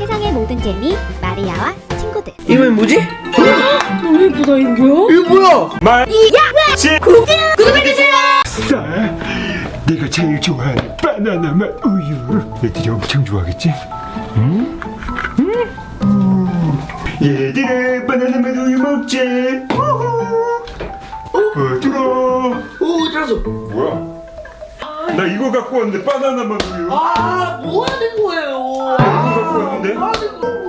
세상의 모든 재미 마리아와 친구들 이건 뭐지? 너무 예쁘다 이거 뭐야? 이거 뭐야? 말 구독해주세요 싸 내가 제일 좋아하는 바나나 맛 우유 애들이 엄청 좋아하겠지? 응? 응? 얘들아 바나나 맛 우유 먹자 우후. 어 들어 오 들었어. 뭐야? 나 이거 갖고 왔는데 바나나 맛 우유 아, 뭐 하는 거예요? 이거 갖고 왔는데?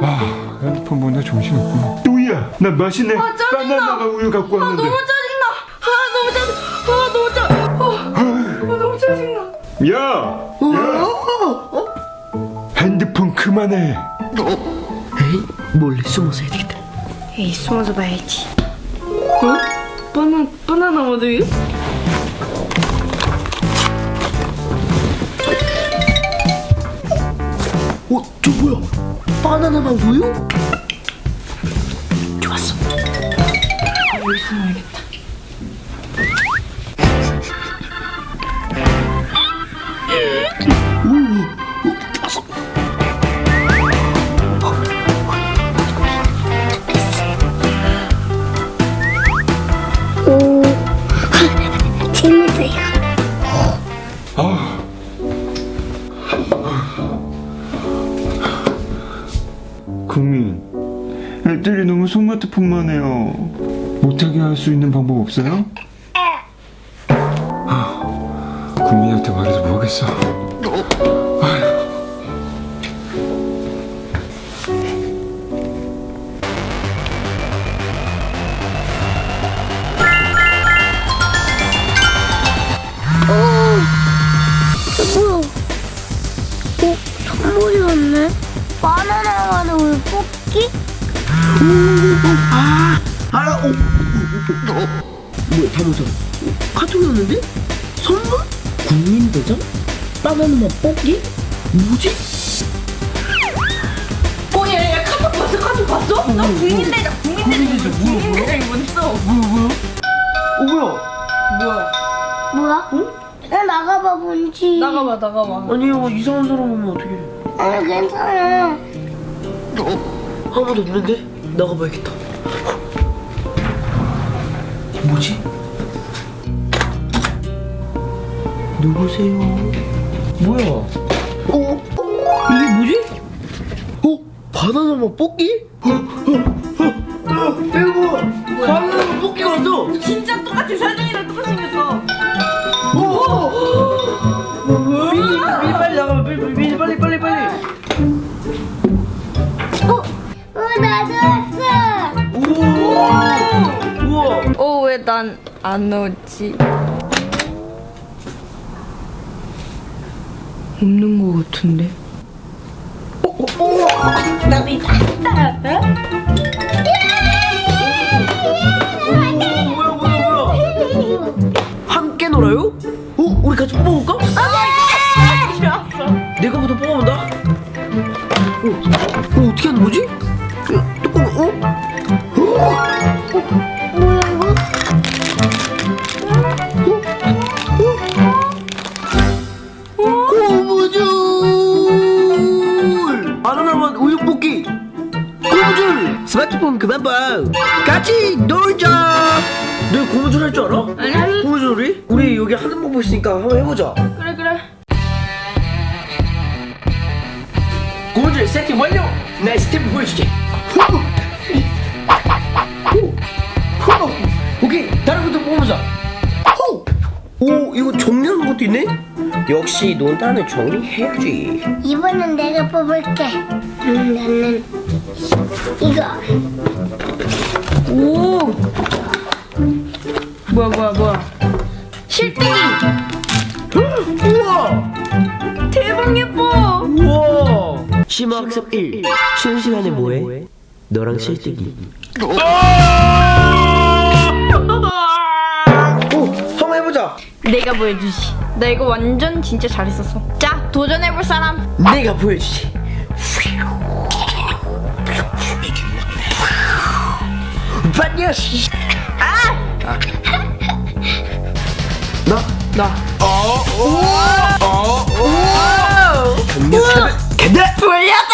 아 핸드폰 보느라 정신 없구나. 또이야 나 맛있네. 바나나 맛 우유 갖고 왔는데. 너무 짜증나. 아 너무 짜증 아 너무 짜 아, 아, 너무 짜증나. 야! 야! 핸드폰 그만해. 에이, 몰래 숨어서 해야 되겠다. 에이 숨어서 봐야지. 어? 바나, 바나나 모드 저 뭐야? 바나나만 우유? 좋았어. 여기 숨어야겠다 스마트폰만 해요 못하게 할 수 있는 방법 없어요? 아, 국민한테 말해서 뭐하겠어 아휴. 오. 뭐야, 다 모자. 카톡이 왔는데? 선물? 국민대장? 바나나만 뽑기? 뭐지? 어, 야, 야, 카톡 봤어, 카톡 봤어? 나 국민대장, 국민대장, 국민대장이 뭔어 어, 뭐야? 뭐야? 뭐야? 응? 나 나가봐 뭔지 나가봐, 나가봐. 아니요, 이상한 사람 오면 어떡해. 아 괜찮아 아무도 없는데? 나가봐야겠다. 뭐지? 누구세요? 뭐야? 어? 이게 뭐지? 어? 바나나만 뽑기? 어? 어? 어? 어? 대박! 바나나만 뽑기가 왔어! 진짜 똑같이 설정이랑 똑같이 생겼어. 안 넣었지? 없는 거 같은데. 뭐야 뭐야 뭐야 함께 놀아요? 어? 우리 같이 뽑아볼까? 내가 부터 뽑아본다 어? 어 어떻게 하는 거지? 어, 뚜껑 어? 뭐 스마트폰 그만 봐 같이 놀자 너 고무줄 할 줄 알아? 아니? 고무줄이? 우리 여기 하는 법 있으니까 한번 해보자 그래, 그래. 고무줄 세팅 완료! 나 스텝 보여줄게 오케이 다른 것도 뽑아보자 호! 오 이거 정리하는 것도 있네? 역시 논단을 정리해야지 이번엔 내가 뽑을게 음, 나는 이거 오! 뭐야, 뭐야, 뭐야. 실뜨기! 우와 대박 예뻐! 우와 심화학습 1 쉬는 시간에 뭐해? 너랑 실뜨기 오 내가 보여주지 나 이거 완전 진짜 잘했었어 자 도전해볼 사람 내가 보여주지 반야시 아! 나? 나 어? 오! 어? 오! 강력한 개다! 불려다!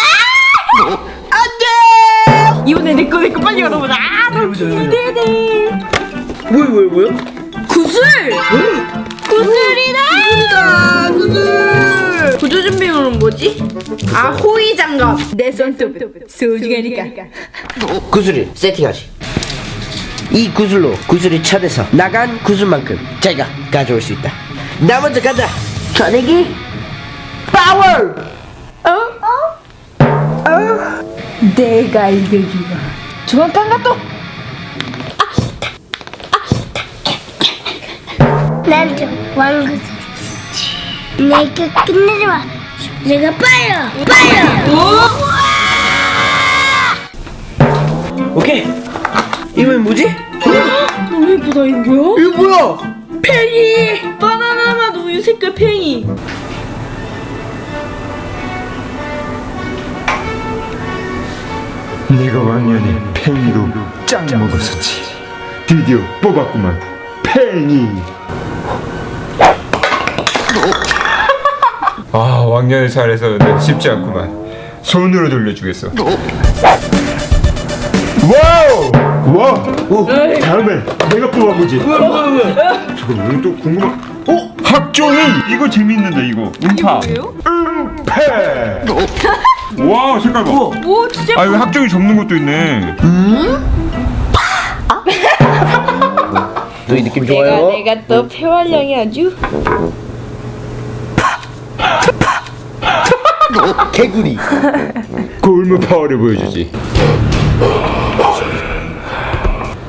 안 돼! 이번에 내꺼 내꺼 빨리 열어보자 아! 나 기대돼 뭐야 뭐야 뭐야? 구슬! 구슬이다! 구슬! 구조 준비물은 뭐지? 아, 호위 장갑. 내 손톱 소중하니까. 구슬을 세팅하지. 이 구슬로 구슬이 차돼서 나간 구슬만큼 자기가 가져올 수 있다. 나 먼저 간다. 전액이 파워. 내가 이겨주마. 조만간 가또 난 좀 왕구슬. 내가 끝내지 마. 내가 빠요. 빠요. 오케이. 이번엔 뭐지? 너무 예쁘다, 이거? 이거 뭐야? 팽이! 바나나 맛 우유 색깔 팽이. 내가 왕년에 팽이로 짱 먹었었지. 드디어 뽑았구만. 팽이. 아 왕년에 잘해서 쉽지 않구만. 손으로 돌려주겠어. 와우! 와! 오, 다음엔 내가 뽑아보지. 잠깐 이거 또 궁금한. 어? 학종이 이거 재밌는데 이거. 음파. 뭐예요? 음패. 와 색깔 봐. 오, 진짜 아 여기 학종이 접는 것도 있네. 너희 느낌 내가 좋아요? 내가 또 폐활량이 아주 개구리. 골무 파워를 보여주지.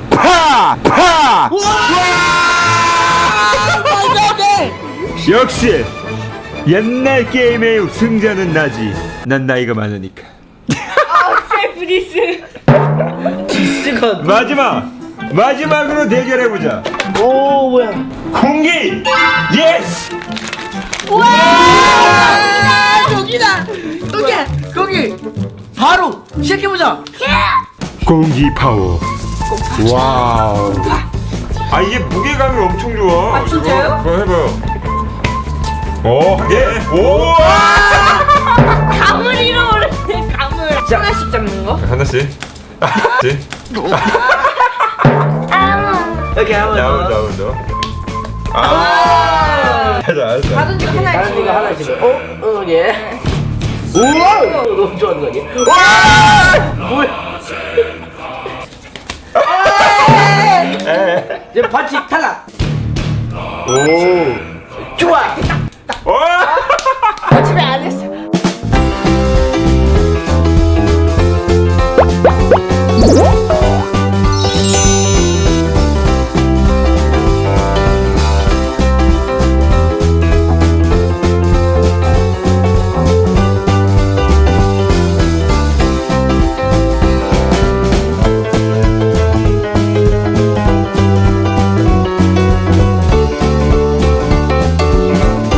파! 파! 역시 옛날 게임의 승자는 나지. 난 나이가 많으니까. 세브리스 디스가. 마지막 마지막으로 대결해 보자. 오 뭐야? 공기 예스. 시작해 보자. 공기 파워. 와우. 아 이게 무게감이 엄청 좋아. 아, 진짜요? 이거, 이거 해봐요. 오, 예, 오. 감을 잃어버렸네 감을 하나씩 잡는 거? 하나씩. 하나씩. 아무. 여기 한번 나온 더. 아. 알았어 알았어. 받은 거 하나 다른 있어 데가 하나씩. 어? 어 예. 우와! 너무 좋아하는 거 아니야? 와! 뭐야? 이제 반칙 탈락. 오. 좋아.